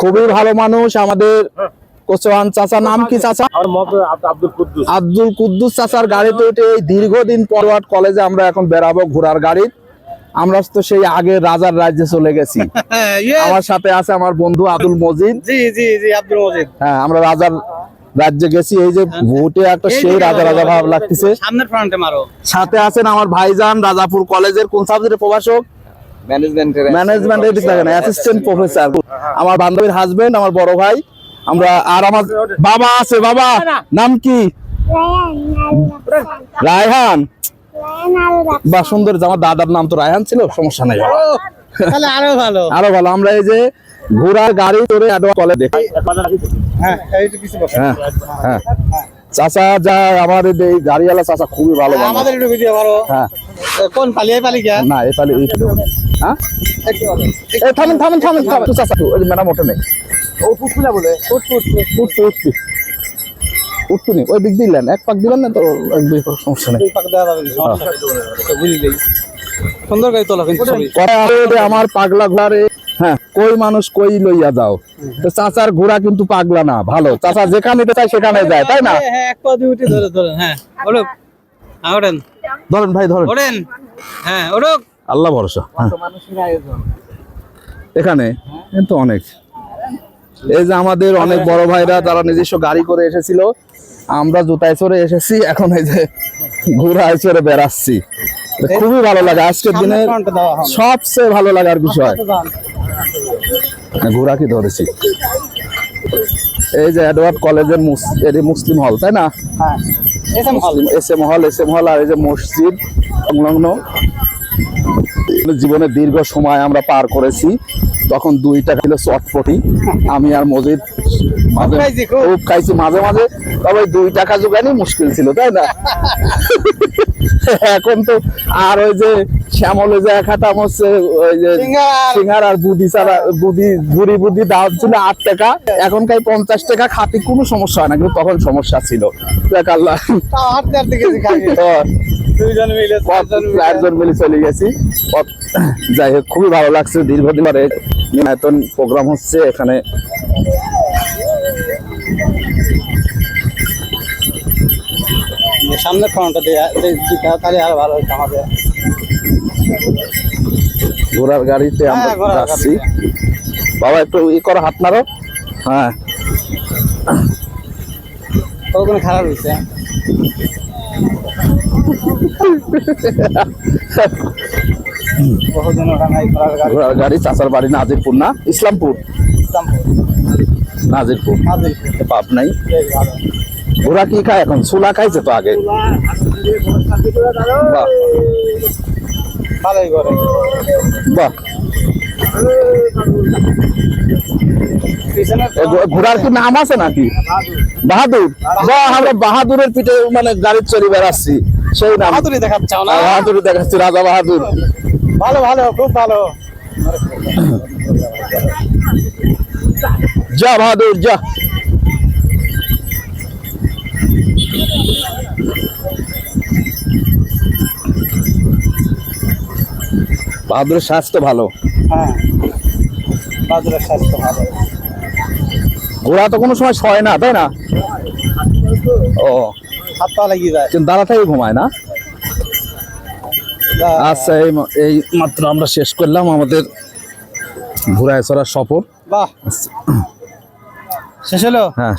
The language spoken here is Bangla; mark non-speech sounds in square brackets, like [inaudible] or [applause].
খুবই ভালো মানুষ আমাদের কোচওয়ান চাচা। নাম কি চাচা? আব্দুল কুদ্দুস। চাচার গাড়িতে উঠে এই দীর্ঘদিন পরওয়ার্ড কলেজে আমরা এখন বেরাবো ঘোড়ার গাড়ি। আমরা তো সেই আগে রাজার রাজ্যে চলে গেছি। [laughs] আমার সাথে আছে আমার বন্ধু আব্দুল মজিদ। জি জি জি আব্দুল মজিদ। হ্যাঁ আমরা রাজার রাজ্যে গেছি। এই যে ভোটে একটা সেই রাজা রাজা ভাব লাগতেছে। সামনের ফ্রন্টে মারো। সাথে আছেন আমার ভাইজান রাজাপুর কলেজের কোন সাবজেক্টের প্রভাষক? ম্যানেজমেন্টের থাকে না অ্যাসিস্ট্যান্ট প্রফেসর আমার বান্ধবীর হাজবেন্ড আমার বড় ভাই। আমরা আর আমার বাবা আছে বাবা। নাম কি? রায়হান। বা সুন্দর আমার দাদার নাম তো রায়হান ছিল সমস্যা নেই। তাহলে আরও ভালো। আরও ভালো। আমরা এই যে ঘোড়ার গাড়ি করে অ্যাডওয়া কলে দেখি হ্যাঁ হ্যাঁ হ্যাঁ। চাচা যা আমাদের এই গাড়িওয়ালা চাচা খুবই ভালো আমাদের একটু ভিডিও করো হ্যাঁ। কোন পালিয়ে পালি গিয়া? না এই তো। হ্যাঁ? থামেন থামেন থামেন থামেন। একটু চাচা। ওই ম্যাডাম ওঠে নেই। ও ফুটফুলা বলে? উঠতুনি ওই দিক দিলেন এক পাক দিলেন না তো এক দুই পাক সমস্যা নেই। বুঝলেই সুন্দর গাড়ি তোলা কিন্তু আমার পাগলা ঘোড়ারে। হ্যাঁ কই মানুষ কই লইয়া যাও। তো চাচার ঘোড়া কিন্তু পাগলা না ভালো। চাচা যেখানে চায় সেখানে যায় তাই না? হ্যাঁ, হ্যাঁ এক পা দুই উঠে ধরে ধরেন হ্যাঁ। হ্যাঁ ধরেন ভাই ধরেন। ওঠেন। হ্যাঁ ওরক আল্লাহ ভরসা হ্যাঁ। এখানে কিন্তু অনেক। এই যে আমাদের অনেক বড় ভাইরা তারা নিজস্ব গাড়ি করে এসেছিল। আমরা জুতায় চড়ে এসেছি এখন এই যে ঘোড়ায় চড়ে বেড়াচ্ছি। খুবই ভালো লাগে। আজকের দিনে সবচেয়ে ভালো লাগার বিষয়। ঘোড়া কি ধরেছি? এই যে এডওয়ার্ড কলেজের মুসলিম হল তাই না? হ্যাঁ। এস এম হল এস এম হল আর এই যে মসজিদ সংলগ্ন। জীবনে দীর্ঘ সময় আমরা পার করেছি তখন দুই টাকা ছিল চটপটি। আমি আর মজিদ মাঝে খুব। খাইছি মাঝে মাঝে তবে দুই টাকা জোগানি মুশকিল ছিল তাই না? [laughs] এখন তো আর ওই যে শ্যামল ওই যে খাতাম হচ্ছে ওই যে সিঙ্গার। আর বুদ্ধি ছাড়া বুদি বুড়ি বুদ্ধি দাম ছিল আট টাকা। এখন এখনকার পঞ্চাশ টাকা খাতি কোনো সমস্যা হয় না কিন্তু তখন সমস্যা ছিল। দেখ আল্লাহ। [laughs] চারজন মিলে চলে গেছি। যাই হোক খুবই ভালো লাগছে। দীর্ঘদিন পরে মিনায়তন প্রোগ্রাম হচ্ছে এখানে। সামনে ফ্রন্টটা দিয়ে তাহলে আরও ভালো হচ্ছে আমাদের। ঘোড়ার গাড়িতে আমরা হ্যাঁ, যাচ্ছি। বাবা একটু ই করো হাত নাড়ো। হ্যাঁ। ওখানে খারাপ হয়েছে ঘোড়ার গাড়ি, চাচার বাড়ি নাজিরপুর না? ইসলামপুর? নাজিরপুর। পাপ নাই। ঘোড়া কি খায় এখন? সুলা খাইছে তো আগে। বাহ। ঘোড়ার কি নাম আছে নাকি? বাহাদুর। বাহ, আমরা বাহাদুরের পিঠে মানে গাড়ি চলে বেড়াচ্ছি। সেই নাম। বাহাদুরি দেখাচ্ছাও না? বাহাদুর দেখাচ্ছি রাজা বাহাদুর। ভালো ভালো খুব ভালো। যা বাহাদুর যা। বাহাদুরের স্বাস্থ্য ভালো। হ্যাঁ বাহাদুরের স্বাস্থ্য ভালো। ঘোড়া তো কোনো সময় শয় না তাই না? ও। হাত পা লাগিয়ে যায়। কিন্তু দাঁড়া থেকে ঘুমায় না। আচ্ছা এই এই মাত্র আমরা শেষ করলাম আমাদের ঘুরায় চড়ার সফর। বাহ। শেষ হলো? হ্যাঁ